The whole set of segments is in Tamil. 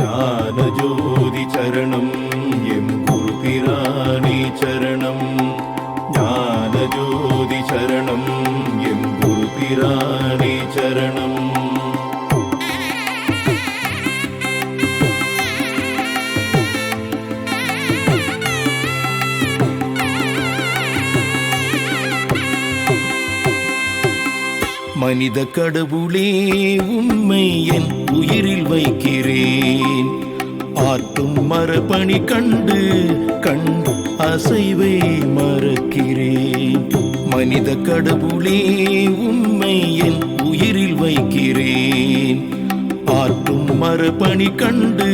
ஞானஜோதி சரணம் எம் குருபிராணி சரணம். ஞானஜோதி சரணம் எம் குருபிராணி சரணம். மனித கடவுளே உண்மை என் உயிரில் வைக்கிறேன். ஆட்டும் மரபணி கண்டு கண்டு அசைவை மறக்கிறேன். மனித கடவுளே உண்மை என் உயிரில் வைக்கிறேன். ஆற்றும் மரபணி கண்டு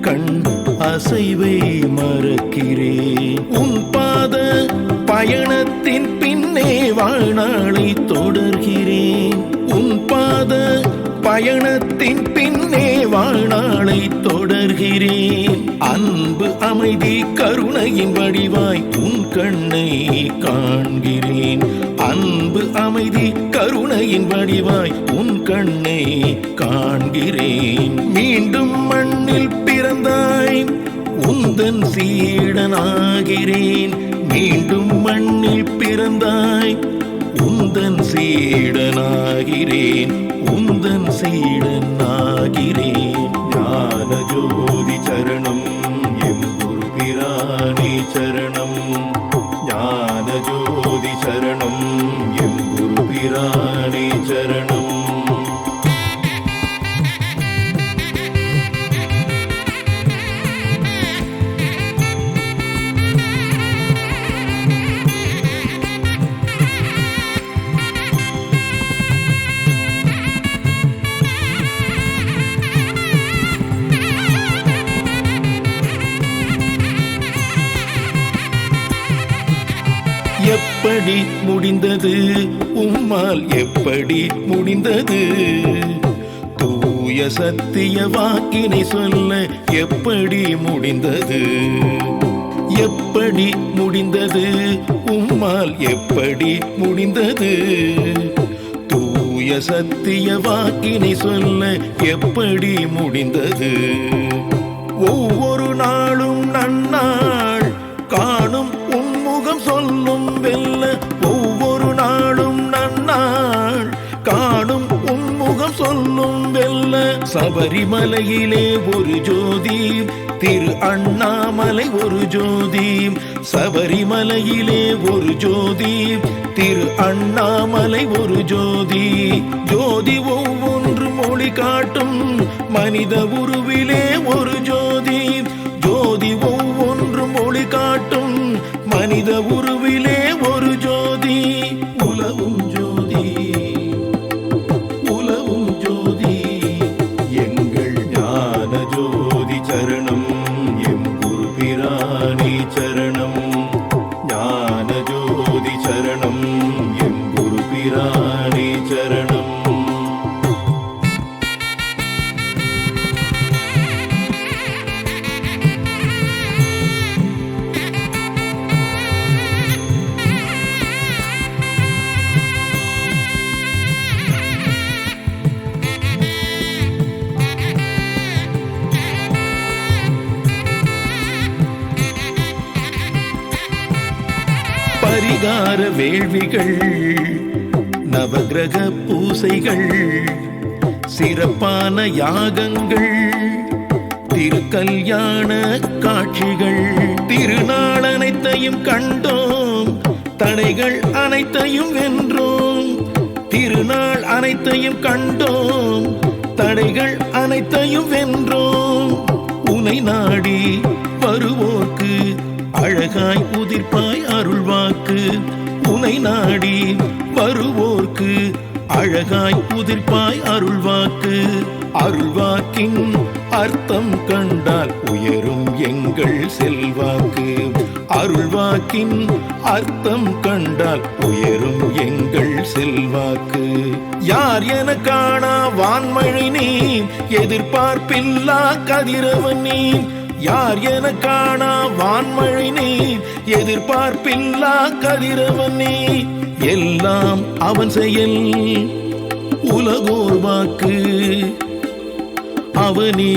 கண்டு அசைவை மறக்கிறேன். உன் பாத பயணத்தின் பின்னே வாழ்நாளை தொடர்கிறேன். பாத பயணத்தின் பின்னே வாழ்நாளை தொடர்கிறேன். அன்பு அமைதி கருணையின் வடிவாய் உன் கண்ணை காண்கிறேன். அன்பு அமைதி கருணையின் வடிவாய் உன் கண்ணை காண்கிறேன். மீண்டும் மண்ணில் பிறந்தாய் உந்தன் சீடனாகிறேன். மீண்டும் மண்ணில் பிறந்தாய் உந்தன் சீடனாகிறேன் உந்தன் சீடனாகிறேன். ஞான ஜோதி சரணம் எம் குரு பிராணி சரணம். எப்படி முடிந்தது? உம்மால் எப்படி முடிந்தது? தூய சத்திய வாக்கினை சொல்ல எப்படி முடிந்தது? எப்படி முடிந்தது? உம்மால் எப்படி முடிந்தது? தூய சத்திய வாக்கினை சொல்ல எப்படி முடிந்தது? ஒவ்வொரு சபரிமலையிலே ஒரு ஜோதி திரு அண்ணாமலை ஒரு ஜோதி சபரிமலையிலே ஒரு ஜோதி திரு அண்ணாமலை ஒரு ஜோதி ஜோதி ஒவ்வொன்று மொழி காட்டும் மனித உருவிலே ஒரு ஜோதி ஜோதி ஒவ்வொன்று மொழி காட்டும் மனித உருவிலே ஒரு ஜோதி. சரணம் எம் குரு பிராணி சரணம். அதிகார வேள்விகள் நவகிரக பூசைகள் சிறப்பான யாகங்கள் திருக்கல்யாண காட்சிகள். திருநாள் அனைத்தையும் கண்டோம் தடைகள் அனைத்தையும் வென்றோம். திருநாள் அனைத்தையும் கண்டோம் தடைகள் அனைத்தையும் வென்றோம். உனை நாடி வருவோர்க்கு அழகாய் உதிர்ப்பாய் அருள்வாக்கு. உனை நாடி வருவோர்க்கு அழகாய் உதிர்ப்பாய் அருள்வாக்கு. அருள்வாக்கின் அர்த்தம் கண்டால் உயரும் எங்கள் செல்வாக்கு. அருள்வாக்கின் அர்த்தம் கண்டால் உயரும் எங்கள் செல்வாக்கு. யார் என காணா வான்மழை நீ எதிர்பார்ப்பில்லா கதிரவன் நீ யார் என காணா வான்மழை நீ எதிர்பார்ப்பில்லா கதிரவன் நீ எல்லாம் அவன் செயல். உலகோர் வாக்கு. அவனே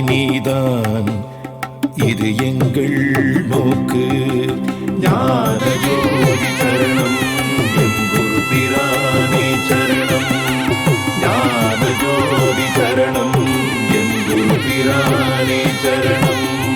நீதான். இது எங்கள் நோக்கு ஞான ஜோதி சரணம். எம் பிரானே சரணம். சரணே சரணம்